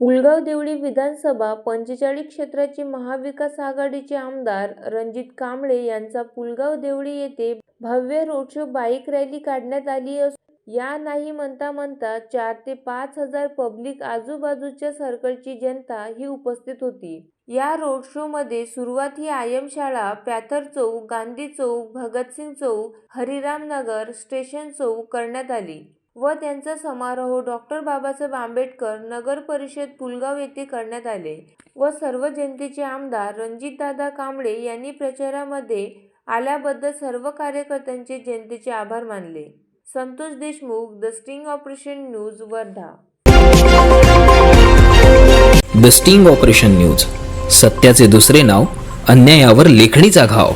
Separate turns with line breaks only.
पुलगाव देवळी विधानसभा पंचेचाळीस क्षेत्राचे महाविकास आघाडीचे आमदार रणजित कांबळे यांचा पुलगाव देवळी येथे भव्य रोड शो बाईक रॅली काढण्यात आली असून या नाही म्हणता म्हणता चार ते पाच हजार पब्लिक आजूबाजूच्या सर्कलची जनता ही उपस्थित होती. या रोड शो मध्ये सुरुवात ही आयम शाळा पॅथर चौक गांधी चौक भगतसिंग चौक हरिराम नगर स्टेशन चौक करण्यात आली. व त्यांचा समारोह डॉक्टर बाबासाहेब आंबेडकर नगर परिषद पुलगाव येथे करण्यात आले व सर्व जनतेचे आमदार रणजितदादा कांबळे यांनी प्रचारामध्ये आल्याबद्दल सर्व कार्यकर्त्यांचे जनतेचे आभार मानले. Santosh Deshmukh the sting operation news Wardha.
The sting operation news सत्याचे दुसरे नाव अन्यायावर लेखणीचा घाव.